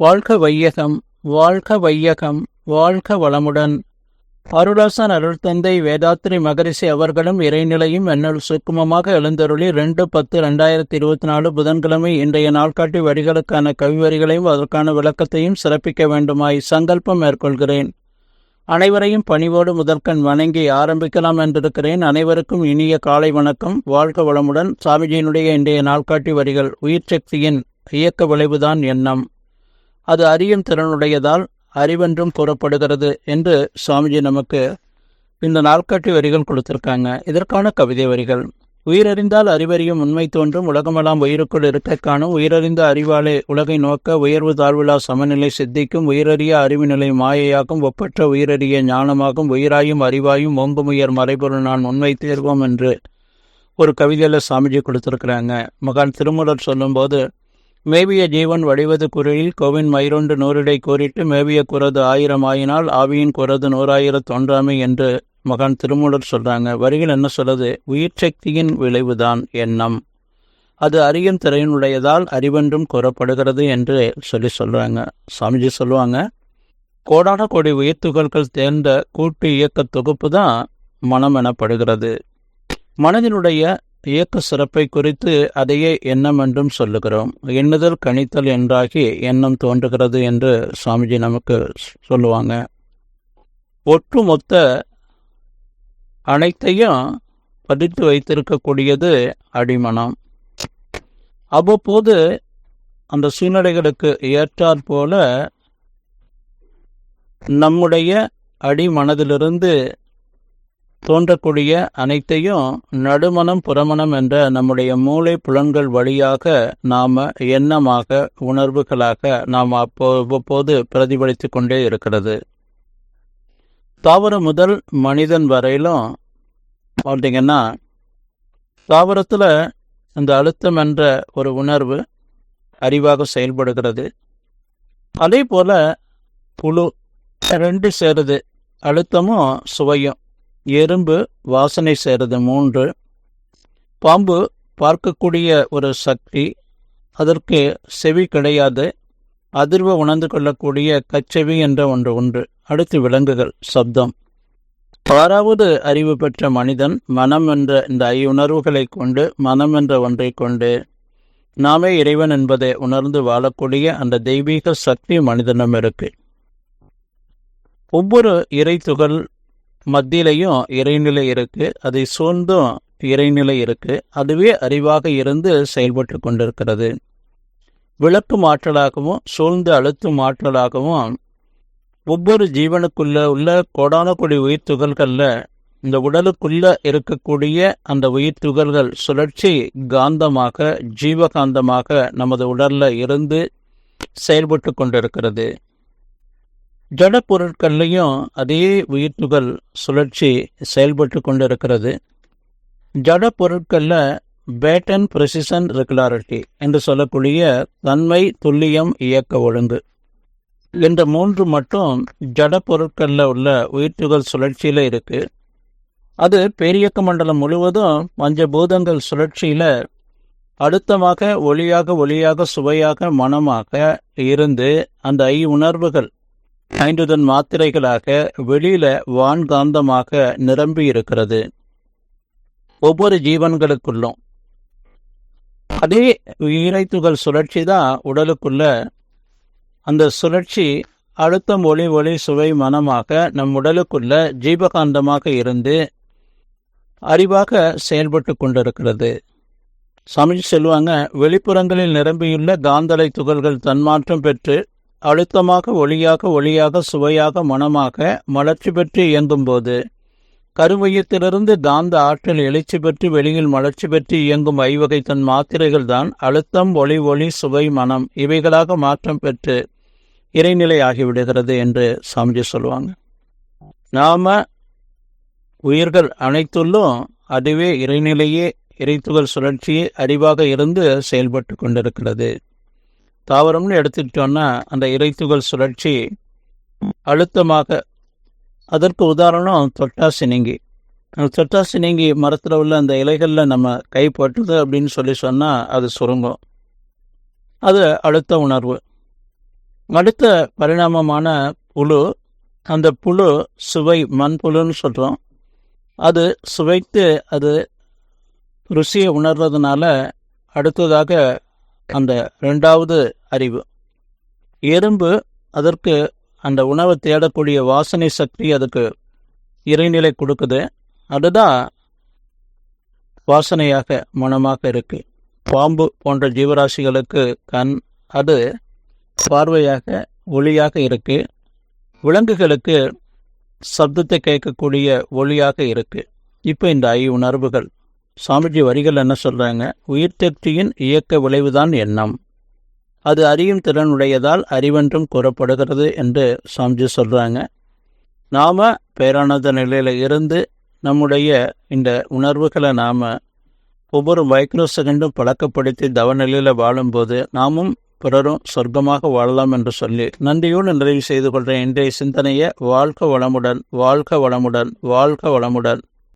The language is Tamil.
வாழ்க வையகம் வாழ்க வையகம் வாழ்க வளமுடன். அருளாசன் அருள் தந்தை வேதாத்ரி மகரிஷி அவர்களும் இறைநிலையும் என்னுள் சுக்குமமாக எழுந்தருளி ரெண்டு பத்து ரெண்டாயிரத்தி இருபத்தி நாலு புதன்கிழமை இன்றைய நாள்காட்டி வரிகளுக்கான கவிவரிகளையும் அதற்கான விளக்கத்தையும் சிறப்பிக்க வேண்டுமாய் சங்கல்பம் மேற்கொள்கிறேன். அனைவரையும் பணிவோடு முதற்கண் வணங்கி ஆரம்பிக்கலாம் என்றிருக்கிறேன். அனைவருக்கும் இனிய காலை வணக்கம். வாழ்க வளமுடன். சாமிஜியினுடைய இன்றைய நாள்காட்டி வரிகள் உயிர் சக்தியின் இயக்க விளைவுதான் எண்ணம். அது அறியும் திறனுடையதால் அறிவென்றும் கூறப்படுகிறது என்று சுவாமிஜி நமக்கு இந்த நாள்காட்டி வரிகள் கொடுத்திருக்காங்க. இதற்கான கவிதை வரிகள். உயிரறிந்தால் அறிவறியும் உண்மை தோன்றும் உலகமெல்லாம் உயிருக்குள் இருக்க காணும். உயிரறிந்த அறிவாலே உலகை நோக்க உயர்வு தாழ்விழா சமநிலை சித்திக்கும். உயிரறிய அறிவு நிலை மாயையாகும் ஒப்பற்ற உயிரறிய ஞானமாகும். உயிராயும் அறிவாயும் ஒம்பு உயர் மறைபொருள் நான் உண்மை தேர்வோம் என்று ஒரு கவிதையில் சாமிஜி கொடுத்துருக்குறாங்க. மகான் திருமூலர் சொல்லும்போது மேவிய ஜீவன் வடிவது குரலில் கோவின் மயிரொன்று நூறிடை கூறிட்டு மேவிய குறது ஆயிரம் ஆயினால் ஆவியின் குறது நூறாயிரத்து ஒன்றாமை என்று மகான் திருமூலர் சொல்கிறாங்க வரிகள் என்ன சொல்லுது? உயிர் சக்தியின் விளைவுதான் எண்ணம். அது அறியும் திறனுடையதால் அறிவென்றும் கூறப்படுகிறது என்று சொல்லி சொல்கிறாங்க சாமிஜி சொல்லுவாங்க கோடான கோடி உயிர் துகள்கள் தேர்ந்த கூட்டு இயக்க தொகுப்பு தான் மனம் எனப்படுகிறது. மனதினுடைய இயக்க சிறப்பை குறித்து அதையே எண்ணம் என்றும் சொல்லுகிறோம். எண்ணுதல் கணித்தல் என்றாகி எண்ணம் தோன்றுகிறது என்று சுவாமிஜி நமக்கு சொல்லுவாங்க. ஒட்டுமொத்த அனைத்தையும் பதித்து வைத்திருக்கக்கூடியது அடிமனம் அவ்வப்போது அந்த சூழ்நிலைகளுக்கு ஏற்றாற் போல நம்முடைய அடிமனதிலிருந்து தோன்றக்கூடிய அனைத்தையும் நடுமணம் புறமணம் என்ற நம்முடைய மூளை புலன்கள் வழியாக நாம எண்ணமாக உணர்வுகளாக நாம் அப்போ அவ்வப்போது பிரதிபலித்து கொண்டே இருக்கிறது. தாவரம் முதல் மனிதன் வரையிலும் பார்த்தீங்கன்னா தாவரத்தில் இந்த அழுத்தம் என்ற ஒரு உணர்வு அறிவாக செயல்படுகிறது. அதே போல புழு ரெண்டு சேருது. அழுத்தமும் சுவையும். எறும்பு வாசனை செய்கிறது மூன்று. பாம்பு பார்க்கக்கூடிய ஒரு சக்தி அதற்கு செவி கிடையாது. அதிர்வை உணர்ந்து கொள்ளக்கூடிய கச்செவி என்ற ஒன்று உண்டு. அடுத்து விலங்குகள் சப்தம். ஆறாவது அறிவு பெற்ற மனிதன் மனம் என்ற இந்த ஐயுணர்வுகளை கொண்டு மனம் என்ற ஒன்றை கொண்டு நாமே இறைவன் என்பதை உணர்ந்து வாழக்கூடிய அந்த தெய்வீக சக்தி மனிதனம் இருக்கு. ஒவ்வொரு இறை துகள் மத்தியிலையும் இறைநிலை இருக்கு அதை சூழ்ந்தும் இறைநிலை இருக்கு அதுவே அறிவாக இருந்து செயல்பட்டு கொண்டிருக்கிறது. விளக்கும் ஆற்றலாகவும் சூழ்ந்து அழுத்தும் ஆற்றலாகவும் ஒவ்வொரு ஜீவனுக்குள்ள உள்ள கோடான கொடி உயிர் துகள்களில் இந்த உடலுக்குள்ள இருக்கக்கூடிய அந்த உயிர் துகள்கள் சுழற்சி காந்தமாக ஜீவகாந்தமாக நமது உடல்ல இருந்து செயல்பட்டு கொண்டிருக்கிறது. ஜட பொருட்கள்லையும் அதே உயிர்த்துகள் சுழற்சி செயல்பட்டு கொண்டிருக்கிறது. ஜட பொருட்களில் பேட்டன் ப்ரெசிஷன் ரெகுலாரிட்டி என்று சொல்லக்கூடிய தன்மை துல்லியம் இயக்க ஒழுங்கு. இந்த மூன்று மட்டும் ஜட பொருட்களில் உள்ள உயிர்த்துகள் சுழற்சியில் இருக்கு. அது பேரியக்க மண்டலம் முழுவதும் பஞ்சபூதங்கள் சுழற்சியில் அழுத்தமாக ஒளியாக ஒளியாக சுவையாக மனமாக இருந்து அந்த ஐ உணர்வுகள் ஐந்துதன் மாத்திரைகளாக வெளியில வான்காந்தமாக நிரம்பி இருக்கிறது ஒவ்வொரு ஜீவன்களுக்குள்ளும். அதே இறைத்துகள் சுழற்சி தான் உடலுக்குள்ள. அந்த சுழற்சி அழுத்தம் ஒளி ஒளி சுவை மனமாக நம் உடலுக்குள்ள ஜீவகாந்தமாக இருந்து அறிவாக செயல்பட்டு கொண்டிருக்கிறது. சமைச்சு சொல்லுவாங்க வெளிப்புறங்களில் நிரம்பியுள்ள காந்தலை துகள்கள் தன்மாற்றம் பெற்று அழுத்தமாக ஒளியாக ஒளியாக சுவையாக மனமாக மலர்ச்சி பெற்று இயங்கும்போது கருமையத்திலிருந்து காந்த ஆற்றல் எழுச்சி பெற்று வெளியில் மலர்ச்சி பெற்று இயங்கும் ஐவகை தன் மாத்திரைகள் தான் அழுத்தம் ஒளி ஒளி சுவை மனம் இவைகளாக மாற்றம் பெற்று இறைநிலை ஆகிவிடுகிறது என்று சாமிஜி சொல்லுவாங்க. நாம உயிர்கள் அனைத்துள்ளும் அதுவே இறைநிலையே இறைத்துகள் சுழற்சியே அறிவாக இருந்து செயல்பட்டு கொண்டிருக்கிறது. தாவரம்னு எடுத்துக்கிட்டோன்னா அந்த இறைத்துகள் சுழற்சி அழுத்தமாக அதற்கு உதாரணம் தொட்டாசி நீங்கி. அந்த நீங்கி மரத்தில் உள்ள அந்த இலைகளில் நம்ம கை பட்டுது அப்படின்னு சொல்லி சொன்னால் அது சுருங்கும். அது அழுத்த உணர்வு. அடுத்த பரிணாமமான புழு அந்த புழு சுவை மண்புழுன்னு சொல்கிறோம் அது சுவைத்து அது ருசியை உணர்றதுனால அடுத்ததாக அந்த ரெண்டாவது அறிவு. எறும்பு அதற்கு அந்த உணவை தேடக்கூடிய வாசனை சக்தி அதுக்கு இறைநிலை கொடுக்குது. அதுதான் வாசனையாக மனமாக இருக்கு. பாம்பு போன்ற ஜீவராசிகளுக்கு கண் அது பார்வையாக ஒளியாக இருக்கு. விலங்குகளுக்கு சப்தத்தை கேட்கக்கூடிய ஒளியாக இருக்கு. இப்போ இந்த ஐ உணர்வுகள். சாமிஜி வரிகள் என்ன சொல்றாங்க? உயிர்த்தெற்றியின் இயக்க விளைவுதான் எண்ணம். அது அறியும் திறனுடையதால் அறிவென்றும் கூறப்படுகிறது என்று சாமிஜி சொல்கிறாங்க நாம் பேரானந்த நிலையில் இருந்து நம்முடைய இந்த உணர்வுகளை நாம் ஒவ்வொரு மைக்ரோ செகண்டும் பழக்கப்படுத்தி தவநிலையில் வாழும்போது நாமும் பிறரும் சொர்க்கமாக வாழலாம் என்று சொல்லி நன்றியோடு நிறைவு செய்து கொள்கிற இன்றைய சிந்தனையை வாழ்க வளமுடன் வாழ்க வளமுடன் வாழ்க வளமுடன்.